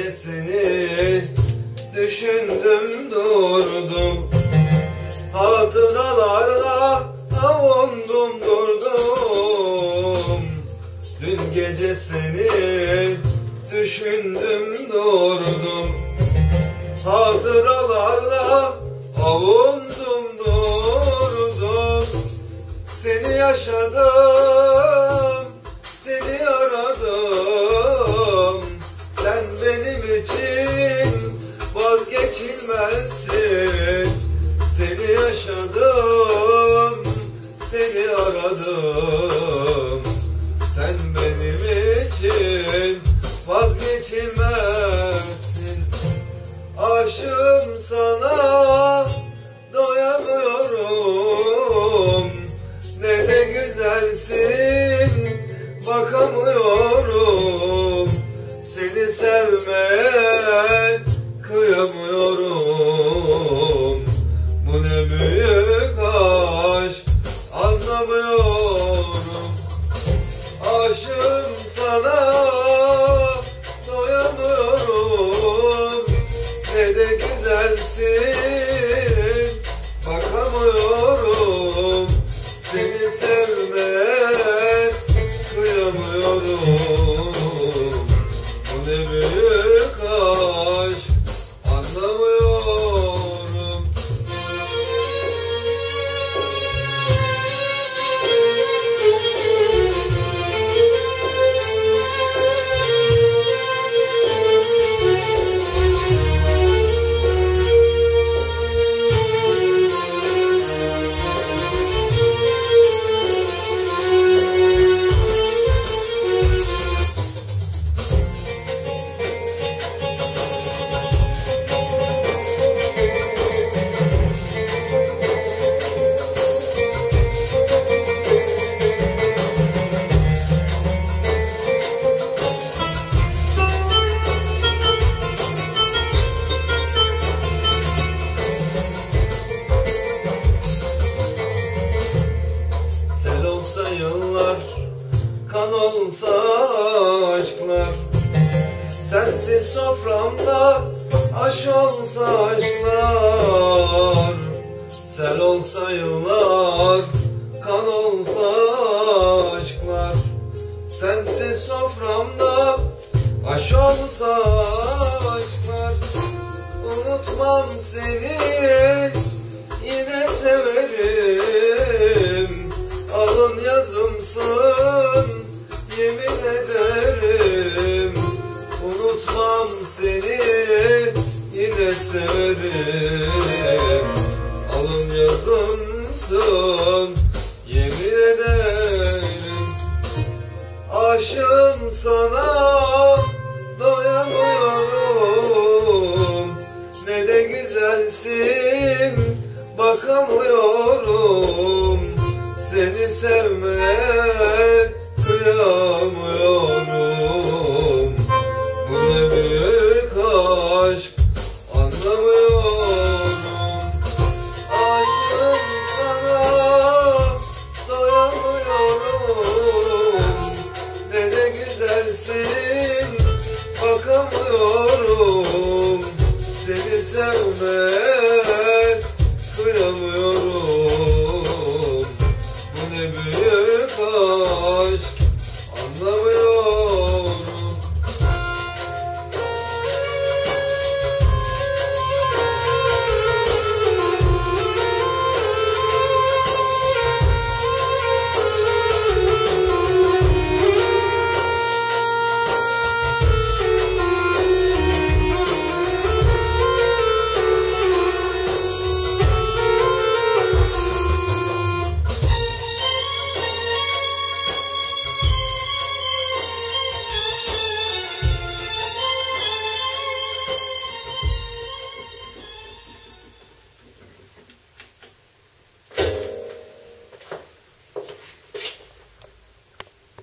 gecesini düşündüm durdum. Hatıralarla avundum durdum. Dün gece seni düşündüm durdum. Hatıralarla avundum durdum. Seni yaşadım, vazgeçilmezsin Seni yaşadım, seni aradım. Sen benim için vazgeçilmezsin. Aşığım sana doyamıyorum. Ne de güzelsin bakamıyorum. Seni sevmeye güzelsin bakamıyorum Seni sevmeye kıyamıyorum soframda aş olsa aşklar Sel olsa yıllar, kan olsa aşklar. Sensiz soframda aş olsa aşklar Unutmam seni yine severim زمان كل يوم